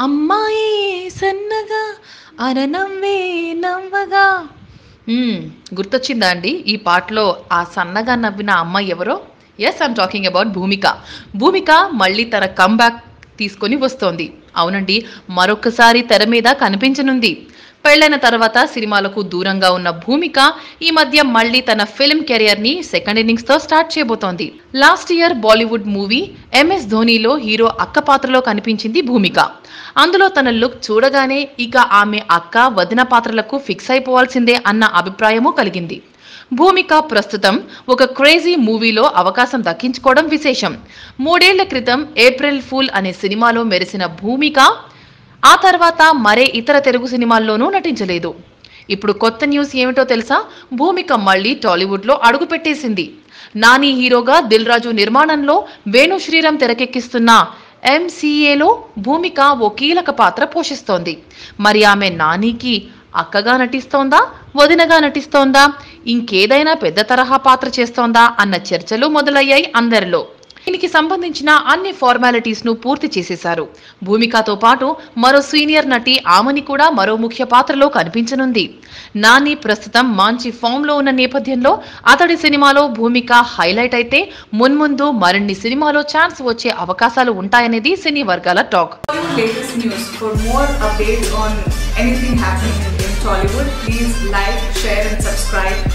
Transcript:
అమ్మాయి సన్నగా అరనవ్వే నవ్వగా. గుర్తొచ్చిందా అండి? ఈ పాటలో ఆ సన్నగా నవ్విన అమ్మాయి ఎవరో? Yes I'm talking about Bhumika. Bhumika మళ్ళీ తన కంబ్యాక్ తీసుకొని వస్తోంది. అవునండి మరొకసారి తెర మీద కనిపించనుంది. పెళ్ళైన తర్వాత సినిమాలకు దూరంగా ఉన్న భూమిక ఈ మధ్య మళ్ళీ తన ఫిల్మ్ కెరియర్ని సెకండ్ ఇన్నింగ్స్తో స్టార్ట్ చేయబోతోంది. Last year Bollywood movie MS ధోనిలో hero అక్క పాత్రలో కనిపించింది భూమిక. అందులో తన లుక్ చూడగానే ఇక ఆమె అక్క వదిన పాత్రలకు ఫిక్స్ అయిపోవాల్సిందే అన్న అభిప్రాయము కలిగింది. భూమిక ప్రస్తుతం ఒక క్రేజీ మూవీలో అవకాశం దక్కించుకోవడం విశేషం. మూడేళ్ళ క్రితం ఏప్రిల్ ఫూల్ అనే సినిమాలో మెరిసిన భూమిక ఆ తర్వాత మరే ఇతర తెలుగు సినిమాల్లోనూ నటించలేదు. ఇప్పుడు కొత్త న్యూస్ ఏమిటో తెలుసా? భూమిక మళ్ళీ టాలీవుడ్లో అడుగుపెట్టేసింది. నాని హీరోగా దిల్ రాజు నిర్మాణంలో వేణు శ్రీరామ్ తెరకెక్కిస్తున్న ఎంసీఏలో భూమిక ఓ కీలక పాత్ర పోషిస్తోంది. మరి ఆమె నానికి అక్కగా నటిస్తోందా? వదినగా నటిస్తోందా? ఇంకేదైనా పెద్ద తరహా పాత్ర చేస్తోందా? అన్న చర్చలు మొదలయ్యాయి అందరిలో. దీనికి సంబంధించిన అన్ని ఫార్మాలిటీస్ను పూర్తి చేసేశారు. భూమికతో పాటు మరో సీనియర్ నటి ఆమెని కూడా మరో ముఖ్య పాత్రలో కనిపించనుంది. నాని ప్రస్తుతం మంచి ఫామ్లో ఉన్న నేపథ్యంలో అతడి సినిమాలో భూమిక హైలైట్ అయితే మున్ముందు మరిన్ని సినిమాలో ఛాన్స్ వచ్చే అవకాశాలు ఉంటాయనేది సినీ వర్గాల talk Tollywood, please like, share, and subscribe.